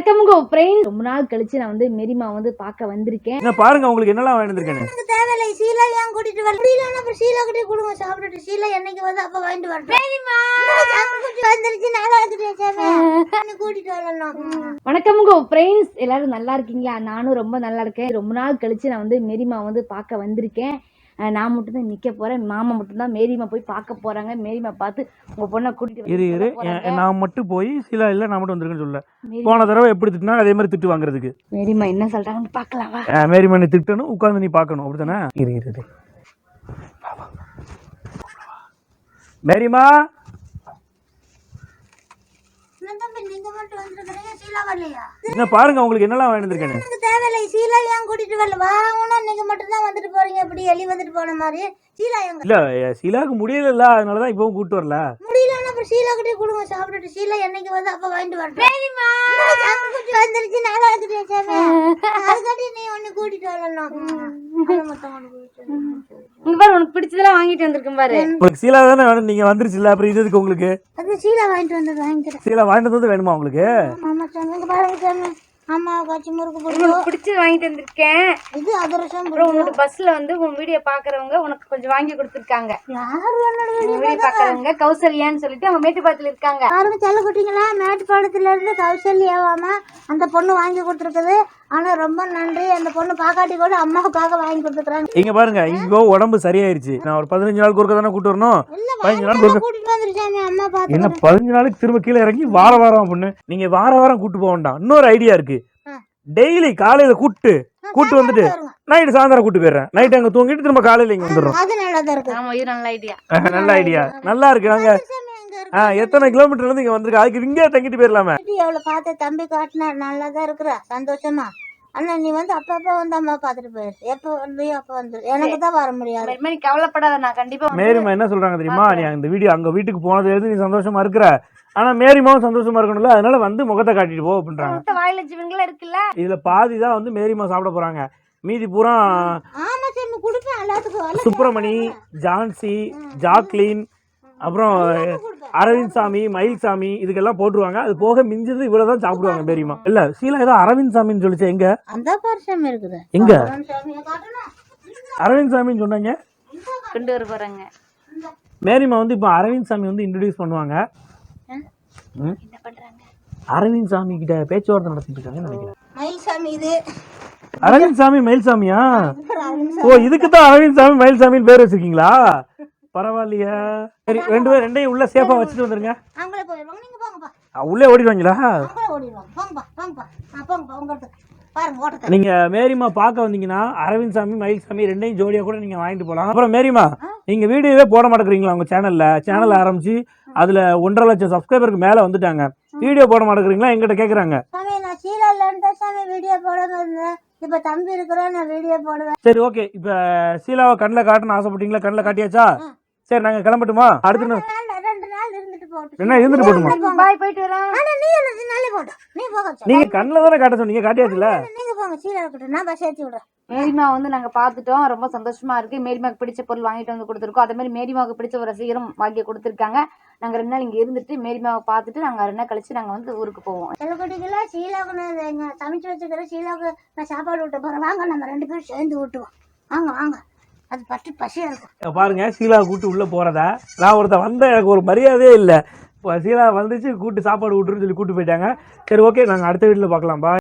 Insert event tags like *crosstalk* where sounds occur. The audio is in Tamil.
வணக்கமுங்க ஃப்ரெண்ட் ரொம்ப நாள் கழிச்சு நான் வந்து மெரிமா வந்து பார்க்க வந்திருக்கேன். என்ன பாருங்க உங்களுக்கு என்னெல்லாம் வாங்கியிருக்கேன் எனக்கு தேவையில்லை. சீலா ஏன் கூட்டிட்டு வர? முடியலன்னா அப்ப சீலா கிட்டே கொடுங்க சாப்பிட்டுட்டு. சீலா என்னைக்கு வந்து அப்ப வாங்கிட்டு வரட்டும். குட்டி வந்துருச்சு? நல்லா இருக்குது கூட்டிட்டு வரலாம் வணக்கமுங்க ஃப்ரெண்ட்ஸ் எல்லாரும் நல்லா இருக்கீங்களா? நானும் ரொம்ப நல்லா இருக்கேன். ரொம்ப நாள் கழிச்சு நான் வந்து மெரிமா வந்து பார்க்க வந்திருக்கேன். நான் மட்டும் தான் நிக்க போறேன். மாமா மட்டும் தான் மேரிமா போய் பார்க்க போறாங்க. மேரிமா பார்த்து உங்க பொண்ணை கூட்டிட்டு இரு இரு. நான் மட்டும் போய் சில இல்லை நான் மட்டும் வந்திருக்கேன்னு சொல்ல. போன தடவை எப்படி திட்டினா அதே மாதிரி திட்டு வாங்குறதுக்கு. மேரிமா என்ன சொல்றாங்கன்னு பார்க்கலாம் வா. அஹ் மேரி மண்ணி திட்டணும் உட்காந்து நீ பார்க்கணும். அப்படித்தானே? இரு இரு இரு. மேரிமா என்ன தம்பி நீங்க மட்டும் வந்துருக்கீங்க சீலா வரலையா? என்ன பாருங்க உங்களுக்கு என்னெல்லாம் வாங்கியிருக்கேன் எனக்கு தேவையில்லை. சீலா ஏன் கூட்டிட்டு வரல? வாங்கணும் நீங்க மட்டும் தான் வந்துட்டு போறீங்க. இப்படி எலி வந்துட்டு போன மாதிரி. சீலா எங்க? இல்ல எ- சீலாவுக்கு முடியல அதனால தான் இப்பவும் கூட்டு வரல. முடியலன்னா அப்ப சீலா கிட்டே கொடுங்க சாப்பிட்டுட்டு. சீலா என்னைக்கு வந்து அப்ப வாங்கிட்டு வரட்டும். குட்டி வந்துருச்சு? இருக்குது சாமி. அதுக்காட்டி நீ ஒண்ணு கூட்டிட்டு வரலாம் பிடிச்சதெல்லாம் வாங்கிட்டு வந்திருக்கேன் பாரு. உங்களுக்கு சீலா தானே வேணும்? நீங்க வந்துருச்சுல்ல அப்புறம் இது எதுக்கு உங்களுக்கு? அது சீலா வாங்கிட்டு வந்தது வாங்கிக்கிறேன். சீலா வாங்கிட்டு வந்து வேணுமா உங்களுக்கு? ஆமா இங்க பாருங்க அம்மா காய்ச்சி முறுக்கு போட்டு. பிடிச்சது வாங்கிட்டு வந்திருக்கேன். இது அதிரசம் அப்புறம் உன்னோட பஸ்ல வந்து உன் வீடியோ பாக்குறவங்க உனக்கு கொஞ்சம் வாங்கி கொடுத்துருக்காங்க. யாரு என்னோட வீடியோ பாக்குறவங்க கௌசல்யான்னு சொல்லிட்டு அவங்க மேட்டுப்பாத்துல இருக்காங்க. பாருங்க செல்ல குட்டிங்களா? மேட்டுப்பாளத்துல இருந்து கௌசல்யாவாம அந்த பொண்ணு வாங்கி கொடுத்துருக்குது. ஆனா ரொம்ப நன்றி. அந்த பொண்ணு பாக்காட்டி கூட அம்மாவுக்காக வாங்கி கொடுத்துருக்காங்க இங்க பாருங்க இப்போ உடம்பு சரியாயிருச்சு. நான் ஒரு பதினஞ்சு நாளுக்கு ஒருக்க தானே கூட்டு வரணும்? பதினஞ்சு கூட்டிட்டு அம்மா பாத்து என்ன பதினஞ்சு நாளைக்கு திரும்ப கீழே இறங்கி வார வாரம் பொண்ணு. நீங்க வார வாரம் கூட்டு போக வேண்டாம். இன்னொரு ஐடியா இருக்கு. டெய்லி காலையில கூட்டு கூட்டு வந்துட்டு நைட்டு சாயந்தரம் கூட்டு போயிடுறேன். நைட் அங்க தூங்கிட்டு திரும்ப காலையில இங்க வந்துடுறோம். அது நல்லதா இருக்கு. ஆமா இது நல்ல ஐடியா *laughs* நல்ல ஐடியா நல்லா இருக்கு. நாங்க ஆ, எத்தனை கிலோமீட்டர்ல இருந்து இங்க வந்திருக்கு? அதுக்கு இங்கே தங்கிட்டு போயிடலாமே எவ்வளவு பார்த்து தம்பி காட்டினார் நல்லாதான் இருக்கிற சந்தோஷமா. ஆனா நீ வந்து அப்பப்ப வந்து அம்மா பாத்துட்டு போயிரு. எப்ப வந்தியோ அப்ப வந்து. எனக்கு தான் வர முடியாது. மாதிரி கவலைப்படாத நான் கண்டிப்பா மேரிமா என்ன சொல்றாங்க தெரியுமா? நீ அந்த வீடியோ அங்க வீட்டுக்கு போனதுல இருந்து நீ சந்தோஷமா இருக்கிற. ஆனா மேரிமாவும் சந்தோஷமா இருக்கணும்ல அதனால வந்து முகத்தை காட்டிட்டு போ அப்படின்றாங்க. வாயில ஜீவன்களா இருக்குல்ல? இதுல பாதி தான் வந்து மேரிமா சாப்பிட போறாங்க. மீதி பூரா ஆமா சாமி கொடுப்பேன் எல்லாத்துக்கும். வரல சுப்பிரமணி ஜான்சி ஜாக்லின் அப்புறம் அரவிந்த் சாமி மயில் சாமி இதுக்கெல்லாம் போட்டுருவாங்க. அது போக மிஞ்சது இவ்வளவுதான் சாப்பிடுவாங்க பெரியமா இல்ல சீலா ஏதோ அரவிந்த் சாமின்னு சொல்லிச்சு எங்க? எங்க? அரவிந்த் சாமின்னு சொன்னாங்க. கொண்டு வர போறாங்க. மேரிமா வந்து இப்போ அரவிந்த் சாமி வந்து இன்ட்ரடியூஸ் பண்ணுவாங்க. ம்? என்ன பண்றாங்க? அரவிந்த் சாமி கிட்ட பேச்சுவார்த்தை நடத்திட்டு இருக்காங்கன்னு நினைக்கிறேன். மயில் சாமி இது. அரவிந்த் சாமி மயில் சாமியா? ஓ இதுக்கு தான் அரவிந்த் சாமி மயில் சாமின்னு பேர் வச்சிருக்கீங்களா? பரவாயில்லையா. சரி ரெண்டு பேரும் ரெண்டையும் உள்ள சேஃபா வச்சுட்டு வந்துருங்க. அவங்களே போயிடுவாங்க. நீங்க போங்கப்பா. அஹ் உள்ளே ஓடிடுவாங்களா? அவங்களே ஓடிடுவாங்க. போங்கப்பா போங்கப்பா. போங்கப்பா நீங்க மேரிமா பார்க்க வந்தீங்கன்னா அரவிந்த் சாமி மயில் சாமி ரெண்டையும் ஜோடியா கூட நீங்க வாங்கிட்டு போலாம். அப்புறம் மேரிமா நீங்க வீடியோவே போட மாட்டேங்கிறீங்களா உங்க சேனல்ல சேனல் ஆரம்பிச்சு அதுல ஒன்றரை லட்சம் சப்ஸ்கிரைபருக்கு மேல வந்துட்டாங்க. வீடியோ போட மாட்டேங்கிறீங்களா? எங்கிட்ட கேக்குறாங்க. இப்ப தம்பி இருக்கிறோம் நான் வீடியோ போடுவேன். சரி ஓகே இப்ப சீலாவை கண்ணில் காட்டணும் ஆசைப்பட்டீங்களா? கண்ணில் காட்டியாச்சா? சரி நாங்க கிளம்பட்டுமா? அடுத்து என்ன- நாள் ரெண்டு நாள் இருந்துட்டு போட்டு என்ன இருந்துட்டு போட்டுமா பாய் போயிட்டு வரேன். ஆனா நீ என்ன நாளே போட்டோம் நீ போக சொல்லு. நீங்க கண்ணில் தானே காட்ட சொன்னீங்க காட்டியாச்சுல? நீங்க போங்க. சீலா இருக்கட்டும். நான் பஸ் விடுறேன். மேரிமா வந்து நாங்க பாத்துட்டோம் ரொம்ப சந்தோஷமா இருக்கு. மேரிமாக்கு பிடிச்ச பொருள் வாங்கிட்டு வந்து கொடுத்துருக்கோம். அதே மாதிரி மேரிமாவுக்கு பிடிச்ச ஒரு சீரம் வாங்கி கொடுத்துருக்காங்க. நாங்க ரெண்டு நாள் இங்க இருந்துட்டு மேரிமாவை பார்த்துட்டு நாங்க ரெண்டு நாள் கழிச்சு நாங்க வந்து ஊருக்கு போவோம். சில குட்டிக்கெல்லாம் சீலாவுக்கு நான் எங்க சமைச்சு வச்சுக்கிற சீலாவுக்கு நான் சாப்பாடு விட்டு போறேன். வாங்க நம்ம ரெண்டு பேரும் சேர்ந்து விட்டுவோம் வாங்க வாங்க. அது பட்டு பசியாக இருக்கும் பாருங்க சீலா கூட்டு உள்ளே போகிறதா நான் ஒருத்தன் வந்த எனக்கு ஒரு மரியாதையே இல்லை. இப்போ சீலா வந்துச்சு கூட்டு சாப்பாடு விட்டுருன்னு சொல்லி கூட்டு போயிட்டாங்க. சரி ஓகே நாங்கள் அடுத்த வீட்டில் பார்க்கலாம்ப்பா